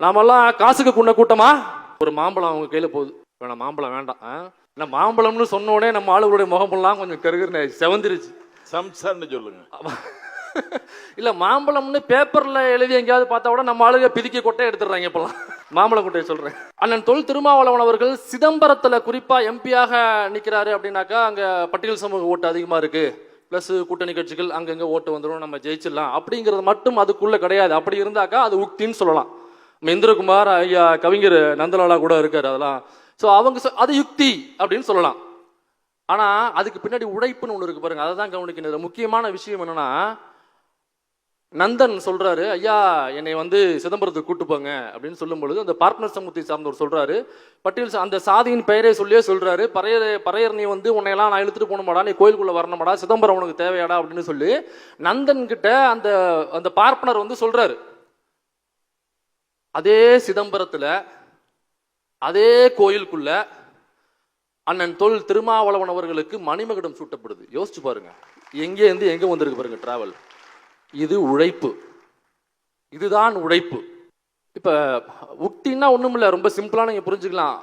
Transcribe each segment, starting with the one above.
நாமெல்லாம் காசுக்கு குன்ன கூட்டமா? ஒரு மாம்பழம் அவங்க கையில போகுது. வேணாம் மாம்பழம் வேண்டாம். ஆ? என்ன மாம்பழம்னு சொன்ன உடனே நம்ம ஆளுகளுடைய முகமெல்லாம் கொஞ்சம் கருகுன்னு செவந்துருச்சு. சம்சார்னு சொல்லுங்க. இல்ல மாம்பழம்னு பேப்பர்ல எழுதி எங்கேயாவது பார்த்தா கூட நம்ம ஆளுங்க பிதிக்கி கொட்டை எடுத்துடுறாங்க இப்பெல்லாம். மாம்பழம் கொட்டையை சொல்றேன். அண்ணன் தொல் திருமாவளவன் அவர்கள் சிதம்பரத்துல குறிப்பா எம்பியாக நிக்கிறாரு அப்படின்னாக்கா அங்க பட்டியல் சமூக ஓட்டு அதிகமா இருக்கு. பிளஸ் கூட்டணி கட்சிகள் அங்கங்க ஓட்டு வந்துடும் நம்ம ஜெயிச்சிடலாம். அப்படிங்கிறது மட்டும் அதுக்குள்ள கிடையாது. அப்படி இருந்தாக்கா அது உக்தின்னு சொல்லலாம். நம்ம இந்திரகுமார் ஐயா கவிஞர் நந்தலாலா கூட இருக்கார் அதெல்லாம். ஸோ அவங்க சொ- அது யுக்தி அப்படின்னு சொல்லலாம். ஆனால் அதுக்கு பின்னாடி உழைப்புன்னு ஒன்று இருக்கு பாருங்க. அதை தான் கவனிக்கணும் முக்கியமான விஷயம் என்னன்னா நந்தன் சொல்றாரு ஐயா என்னை வந்து சிதம்பரத்துக்கு கூட்டு போங்க. அப்படின்னு சொல்லும் பொழுது அந்த பார்ட்னர் சமூகத்தை சார்ந்தவர் சொல்றாரு. பட்டியல் அந்த சாதியின் பெயரை சொல்லியே சொல்றாரு. பறையர் பறையர் நீ வந்து உன்னையெல்லாம் நான் இழுத்துட்டு போகணுமாடா நீ கோயிலுக்குள்ள வரணுமாடா சிதம்பரம் உனக்கு தேவையாடா அப்படின்னு சொல்லி நந்தன் கிட்ட அந்த அந்த பார்ப்பனர் வந்து சொல்றாரு. அதே சிதம்பரத்தில் அதே கோயிலுக்குள்ள அண்ணன் தொல் திருமாவளவன் அவர்களுக்கு மணிமகுடம் சூட்டப்படுது. யோசிச்சு பாருங்க. எங்கேருந்து எங்க வந்திருக்கு பாருங்க டிராவல் இது உழைப்பு. இதுதான் உழைப்பு. இப்போ உக்தின்னா ஒன்றும் இல்லை. ரொம்ப சிம்பிளாக நீங்கள் புரிஞ்சுக்கலாம்.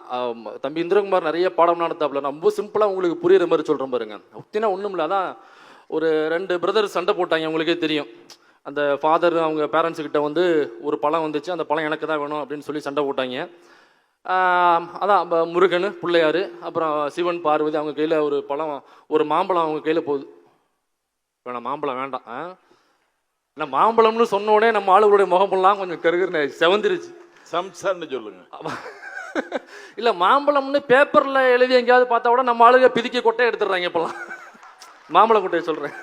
தம்பி இந்திரகுமார் நிறைய பாடம் நடத்தாப்புல. ரொம்ப சிம்பிளாக உங்களுக்கு புரியுற மாதிரி சொல்கிறேன் பாருங்க. உக்தினா ஒன்றும் இல்லை. அதான் ஒரு ரெண்டு பிரதர் சண்டை போட்டாங்க. உங்களுக்கே தெரியும். அந்த ஃபாதர் அவங்க பேரண்ட்ஸ் கிட்ட வந்து ஒரு பழம் வந்துச்சு. அந்த பழம் எனக்கு தான் வேணும் அப்படின்னு சொல்லி சண்டை போட்டாங்க. அதான் முருகன் பிள்ளையாரு அப்புறம் சிவன் பார்வதி அவங்க கையில ஒரு பழம் ஒரு மாம்பழம் அவங்க கையில போகுது வேணாம் மாம்பழம் வேண்டாம் ஆ? என்ன மாம்பழம்னு சொன்ன உடனே நம்ம ஆளுகளுடைய முகமெல்லாம் கொஞ்சம் கருகுன்னு செவந்துருச்சு. சம்சார்னு சொல்லுங்க. இல்ல மாம்பழம்னு பேப்பர்ல எழுதி எங்கேயாவது பார்த்தா கூட நம்ம ஆளுங்க பிதிக்கி கொட்டை எடுத்துடுறாங்க இப்பெல்லாம். மாம்பழம் கொட்டையை சொல்றேன்.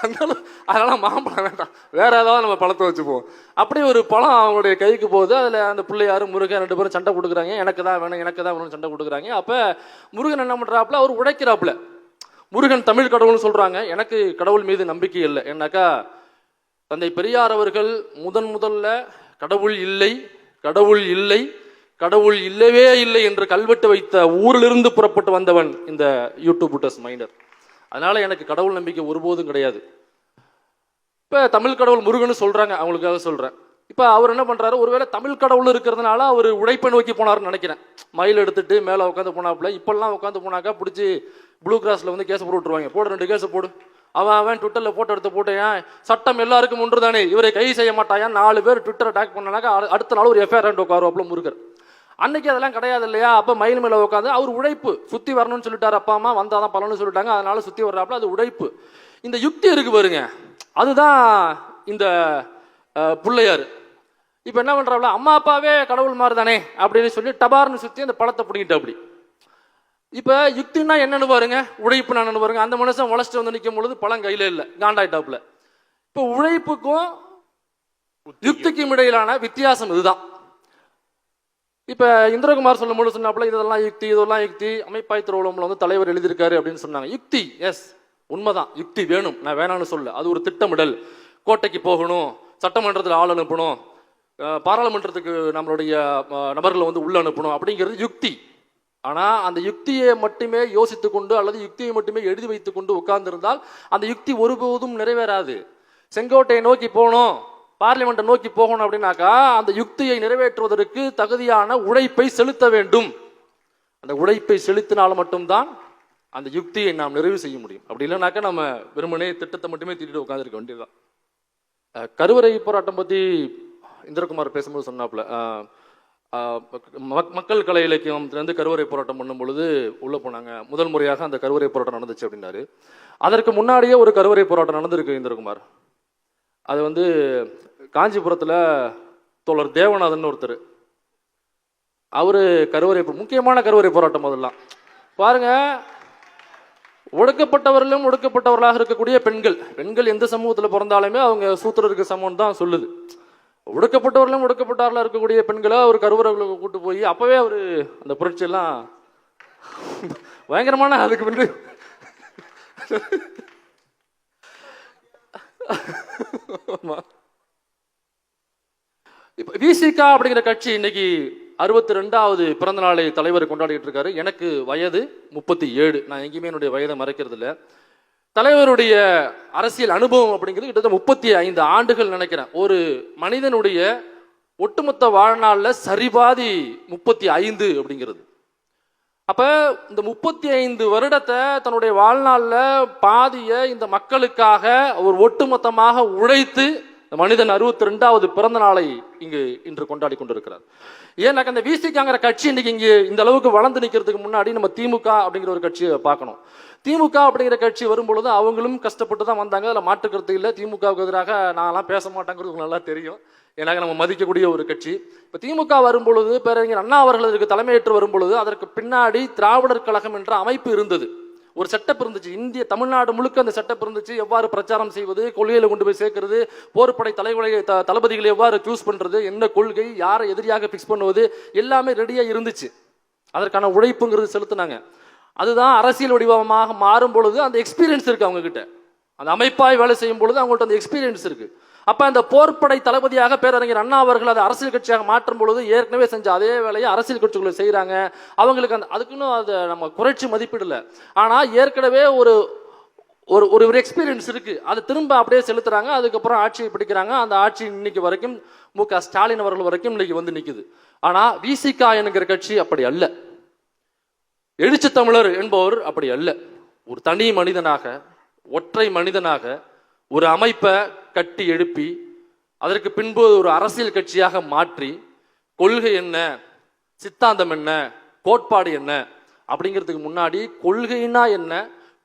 அதனால அதனால் மாம்பழம் வேண்டாம். வேற ஏதாவது நம்ம பழத்தை வச்சுப்போம். அப்படி ஒரு பழம் அவங்களுடைய கைக்கு போகுது. அதில் அந்த பிள்ளையாரு முருகன் ரெண்டு பேரும் சண்டை கொடுக்குறாங்க எனக்கு தான் வேணும் எனக்கு தான் வேணும்னு சண்டை கொடுக்குறாங்க அப்போ முருகன் என்ன பண்ணுறாப்புல அவர் உடைக்கிறாப்புல. முருகன் தமிழ் கடவுள்னு சொல்கிறாங்க எனக்கு கடவுள் மீது நம்பிக்கை இல்லை. ஏன்னாக்கா தந்தை பெரியார் அவர்கள் முதன் முதல்ல கடவுள் இல்லை கடவுள் இல்லை கடவுள் இல்லவே இல்லை என்று கல்வெட்டு வைத்த ஊரிலிருந்து புறப்பட்டு வந்தவன் இந்த யூடியூப் புட்டஸ் மைண்டர் அதனால் எனக்கு கடவுள் நம்பிக்கை ஒருபோதும் கிடையாது. இப்போ தமிழ் கடவுள் முருகன் சொல்கிறாங்க அவங்களுக்காக சொல்கிறேன் இப்போ அவர் என்ன பண்ணுறாரு ஒருவேளை தமிழ் கடவுள் இருக்கிறதுனால அவர் உழைப்பை நோக்கி போனார்னு நினைக்கிறேன். மயில் எடுத்துட்டு மேலே உட்காந்து போனாப்புல இப்போல்லாம் உட்காந்து போனாக்கா பிடிச்சி ப்ளூ கிராஸில் வந்து கேஸ் போட்டு விட்ருவாங்க போடு ரெண்டு கேஸை போடு. அவன் அவன் ட்விட்டரில் போட்டோ எடுத்து போட்டேன் சட்டம் எல்லாருக்கும் ஒன்று தானே இவரை கை செய்ய மாட்டாயா? நாலு பேர் ட்விட்டர் அட்டாக் பண்ணனாக்கா அடுத்த நாள் ஒரு எஃப்ஐஆர் ரெண்டு உட்காருவாப்புல முருகர். அன்னைக்கு அதெல்லாம் கிடையாது இல்லையா? அப்ப மயில் மேல உட்காந்து அவர் உழைப்பு சுத்தி வரணும்னு சொல்லிட்டாரு அப்பா அம்மா வந்தாதான் பலன்னு சொல்லிட்டாங்க. அதனால சுத்தி வர்றாப்புல அது உழைப்பு. இந்த யுக்தி இருக்கு பாருங்க. அதுதான் இந்த பிள்ளையாரு. இப்ப என்ன பண்றாப்புல? அம்மா அப்பாவே கடவுள் மாதிரி தானே அப்படின்னு சொல்லி டபார்னு சுத்தி அந்த பழத்தை பிடிங்கிட்டு அப்படி. இப்ப யுக்தின்னா என்னன்னு பாருங்க. உழைப்பு என்னன்னு பாருங்க. அந்த மனுஷன் உழைச்சிட்டு வந்து நிற்கும் பொழுது பழம் கையில இல்ல. காண்டாயிட்டாப்புல. இப்ப உழைப்புக்கும் யுக்திக்கும் இடையிலான வித்தியாசம் இதுதான். இப்போ இந்திரகுமார் சொல்லும் போது சொன்னாப்புல இதெல்லாம் யுக்தி இதெல்லாம் யுக்தி. அமைப்பாய் திருவள்ளம்ல வந்து தலைவர் எழுதியிருக்காரு அப்படின்னு சொன்னாங்க. யுக்தி எஸ் உண்மைதான். யுக்தி வேணும். நான் வேணாம்னு சொல்ல அது ஒரு திட்டமிடல். கோட்டைக்கு போகணும் சட்டமன்றத்தில் ஆள் அனுப்பணும் பாராளுமன்றத்துக்கு நம்மளுடைய நபர்களை வந்து உள்ள அனுப்பணும் அப்படிங்கிறது யுக்தி. ஆனால் அந்த யுக்தியை மட்டுமே யோசித்து கொண்டு அல்லது யுக்தியை மட்டுமே எழுதி வைத்து கொண்டு உட்கார்ந்திருந்தால் அந்த யுக்தி ஒருபோதும் நிறைவேறாது. செங்கோட்டையை நோக்கி போகணும். பார்லிமெண்ட்டை நோக்கி போகணும் அப்படின்னாக்கா அந்த யுக்தியை நிறைவேற்றுவதற்கு தகுதியான உழைப்பை செலுத்த வேண்டும். அந்த உழைப்பை செலுத்தினால் மட்டும்தான் அந்த யுக்தியை நாம் நிறைவு செய்ய முடியும். அப்படி இல்லைனாக்கா நம்ம வெறுமனே திட்டத்தை மட்டுமே திட்டிட்டு உட்காந்துருக்க வேண்டியதுதான். கருவறை போராட்டம் பற்றி இந்திரகுமார் பேசும்போது சொன்னாப்புல மக்- மக்கள் கலை இலக்கியத்திலேருந்து கருவறை போராட்டம் பண்ணும் பொழுது உள்ளே போனாங்க. முதல் முறையாக அந்த கருவறை போராட்டம் நடந்துச்சு அப்படின்னாரு. அதற்கு முன்னாடியே ஒரு கருவறை போராட்டம் நடந்திருக்கு இந்திரகுமார். அது வந்து காஞ்சிபுரத்தில் தோழர் தேவநாதன் ஒருத்தர். அவர் கருவறை முக்கியமான கருவறை போராட்டம் அதெல்லாம். பாருங்க ஒடுக்கப்பட்டவர்களும் ஒடுக்கப்பட்டவர்களாக இருக்கக்கூடிய பெண்கள் பெண்கள் எந்த சமூகத்தில் பிறந்தாலுமே அவங்க சூத்திரருக்கு சமம் தான் சொல்லுது. ஒடுக்கப்பட்டவர்களும் ஒடுக்கப்பட்டவர்களாக இருக்கக்கூடிய பெண்களை அவர் கருவறைகளுக்கு கூட்டு போய் அப்போவே அவர் அந்த புரட்சியெல்லாம் பயங்கரமான அதுக்கு பின்னு இப்போ விசிகா அப்படிங்கிற கட்சி இன்னைக்கு அறுபத்தி ரெண்டாவது பிறந்த நாளை தலைவர் கொண்டாடிட்டு இருக்காரு. எனக்கு வயது முப்பத்தி ஏழு. நான் எங்கேயுமே என்னுடைய வயதை மறைக்கிறது இல்லை. தலைவருடைய அரசியல் அனுபவம் அப்படிங்கிறது கிட்டத்தட்ட முப்பத்தி ஐந்து ஆண்டுகள் நினைக்கிறேன். ஒரு மனிதனுடைய ஒட்டுமொத்த வாழ்நாளில் சரிபாதி முப்பத்தி ஐந்து அப்படிங்கிறது. அப்போ இந்த முப்பத்தி ஐந்து வருடத்தை தன்னுடைய வாழ்நாளில் பாதிய இந்த மக்களுக்காக அவர் ஒட்டுமொத்தமாக உழைத்து இந்த மனிதன் அறுபத்தி ரெண்டாவது பிறந்த நாளை இங்கு இன்று கொண்டாடி கொண்டிருக்கிறார். ஏன்னாக்க அந்த விசிகாங்கிற கட்சி இன்னைக்கு இங்கே இந்த அளவுக்கு வளர்ந்து நிற்கிறதுக்கு முன்னாடி நம்ம திமுக அப்படிங்கிற ஒரு கட்சியை பார்க்கணும். திமுக அப்படிங்கிற கட்சி வரும்பொழுது அவங்களும் கஷ்டப்பட்டு தான் வந்தாங்க. அதில் மாற்றுக்கிறது இல்லை. திமுகவுக்கு எதிராக நான்லாம் பேச மாட்டேங்கிறது நல்லா தெரியும். ஏன்னா நம்ம மதிக்கக்கூடிய ஒரு கட்சி. இப்போ திமுக வரும்பொழுது பேரறிஞர் அண்ணா அவர்கள் இதற்கு தலைமையேற்று வரும்பொழுது அதற்கு பின்னாடி திராவிடர் கழகம் என்ற அமைப்பு இருந்தது. ஒரு செட்டப் இருந்துச்சு. இந்திய தமிழ்நாடு முழுக்க அந்த செட்டப் இருந்துச்சு. எவ்வாறு பிரச்சாரம் செய்வது கொள்கையில் கொண்டு போய் சேர்க்கிறது போர்ப்படை தலைவலை த- தளபதிகளை எவ்வாறு சூஸ் பண்ணுறது என்ன கொள்கை யாரை எதிரியாக ஃபிக்ஸ் பண்ணுவது எல்லாமே ரெடியாக இருந்துச்சு. அதற்கான உழைப்புங்கிறது செலுத்தினாங்க. அதுதான் அரசியல் வடிவமாக மாறும் பொழுது அந்த எக்ஸ்பீரியன்ஸ் இருக்குது அவங்கக்கிட்ட அந்த அமைப்பாய் வேலை செய்யும் பொழுது அவங்கள்ட்ட அந்த எக்ஸ்பீரியன்ஸ் இருக்குது அப்போ அந்த போர்ப்படை தளபதியாக பேரறிஞர் அண்ணா அவர்கள் அதை அரசியல் கட்சியாக மாற்றும் பொழுது ஏற்கனவே செஞ்ச அதே வேலையை அரசியல் கட்சிகளை செய்கிறாங்க அவங்களுக்கு அந்த அதுக்குன்னு அதை நம்ம குறைச்சி மதிப்பிடல. ஆனால் ஏற்கனவே ஒரு ஒரு ஒரு ஒரு எக்ஸ்பீரியன்ஸ் இருக்கு. அதை திரும்ப அப்படியே செலுத்துறாங்க. அதுக்கப்புறம் ஆட்சியை பிடிக்கிறாங்க. அந்த ஆட்சி இன்னைக்கு வரைக்கும் மு க ஸ்டாலின் அவர்கள் வரைக்கும் இன்னைக்கு வந்து நிற்குது ஆனால் விசிகா என்கிற கட்சி அப்படி அல்ல. எழுச்சி தமிழர் என்பவர் அப்படி அல்ல. ஒரு தனி மனிதனாக ஒற்றை மனிதனாக ஒரு அமைப்பை கட்டி எழுப்பி அதற்கு பின்பு ஒரு அரசியல் கட்சியாக மாற்றி கொள்கை என்ன சித்தாந்தம் என்ன கோட்பாடு என்ன அப்படிங்கிறதுக்கு முன்னாடி கொள்கைனா என்ன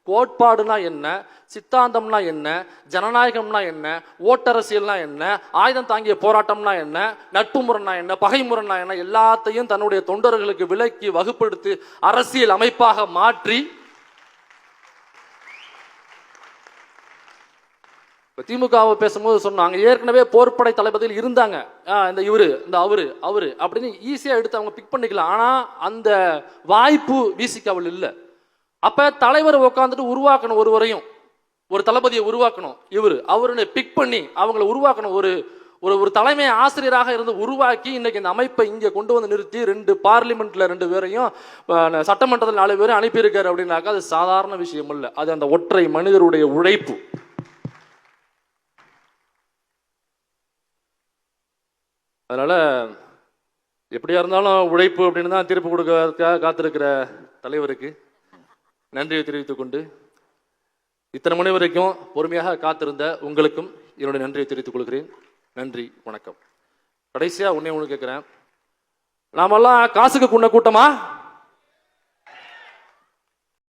கோட்பாடுனா என்ன சித்தாந்தம்னா என்ன ஜனநாயகம்னா என்ன ஓட்டரசியல்னா என்ன ஆயுதம் தாங்கிய போராட்டம்னா என்ன நட்பு முரண்னா என்ன பகை முரண்னா என்ன எல்லாத்தையும் தன்னுடைய தொண்டர்களுக்கு விலக்கி வகுப்படுத்தி அரசியல் அமைப்பாக மாற்றி இப்போ திமுகவை பேசும்போது சொன்னாங்க ஏற்கனவே போர்ப்படை தளபதியில் இருந்தாங்க. ஆ, இந்த இவரு இந்த அவரு அவரு அப்படின்னு ஈஸியாக எடுத்து அவங்க பிக் பண்ணிக்கலாம். ஆனால் அந்த வாய்ப்பு விசிகாவில் இல்லை. அப்போ தலைவர் உட்காந்துட்டு உருவாக்கணும் ஒருவரையும். ஒரு தளபதியை உருவாக்கணும். இவர் அவருன்னு பிக் பண்ணி அவங்கள உருவாக்கணும். ஒரு ஒரு ஒரு தலைமை ஆசிரியராக இருந்து உருவாக்கி இன்னைக்கு இந்த அமைப்பை இங்கே கொண்டு வந்து நிறுத்தி ரெண்டு பார்லிமெண்ட்ல ரெண்டு பேரையும் சட்டமன்றத்தில் நாலு பேரும் அனுப்பியிருக்காரு அப்படின்னாக்கா அது சாதாரண விஷயம் இல்லை. அது அந்த ஒற்றை மனிதருடைய உழைப்பு. அதனால் எப்படியா இருந்தாலும் உழைப்பு அப்படின்னு தான் தீர்ப்பு கொடுக்க காத்திருக்கிற தலைவருக்கு நன்றியை தெரிவித்துக்கொண்டு இத்தனை மணி வரைக்கும் பொறுமையாக காத்திருந்த உங்களுக்கும் என்னுடைய நன்றியை தெரிவித்துக் கொள்கிறேன். நன்றி வணக்கம். கடைசியாக உன்னே ஒன்று கேட்குறேன் நாமெல்லாம் காசுக்கு குன்ன கூட்டமா?